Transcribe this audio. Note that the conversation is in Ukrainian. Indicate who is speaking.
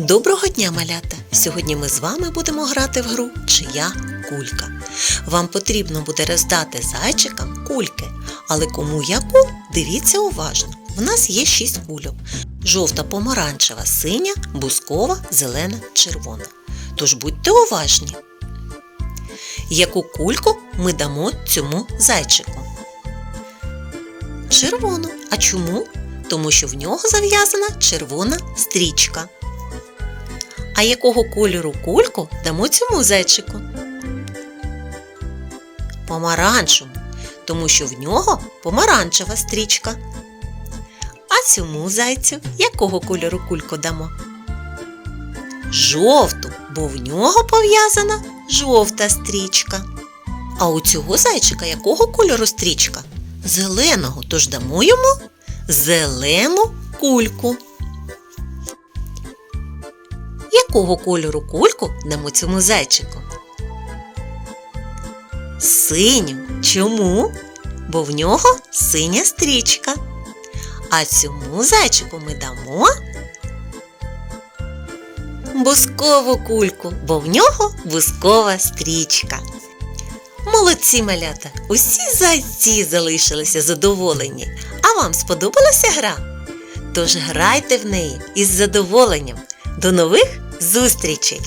Speaker 1: Доброго дня, малята! Сьогодні ми з вами будемо грати в гру Чия кулька. Вам потрібно буде роздати зайчикам кульки, але кому яку, дивіться уважно. В нас є шість кульок: жовта, помаранчева, синя, бускова, зелена, червона. Тож будьте уважні. Яку кульку ми дамо цьому зайчику? Червону. А чому? Тому що в нього зав'язана червона стрічка. А якого кольору кульку дамо цьому зайчику? Помаранчеву, тому що в нього помаранчева стрічка. А цьому зайцю якого кольору кульку дамо? Жовту, бо в нього пов'язана жовта стрічка. А у цього зайчика якого кольору стрічка? Зеленого, тож дамо йому зелену кульку. Якого кольору кульку дамо цьому зайчику? Синю. Чому? Бо в нього синя стрічка. А цьому зайчику ми дамо бускову кульку, бо в нього бускова стрічка. Молодці малята! Усі зайці залишилися задоволені. А вам сподобалася гра? Тож грайте в неї із задоволенням. До нових зустрічей!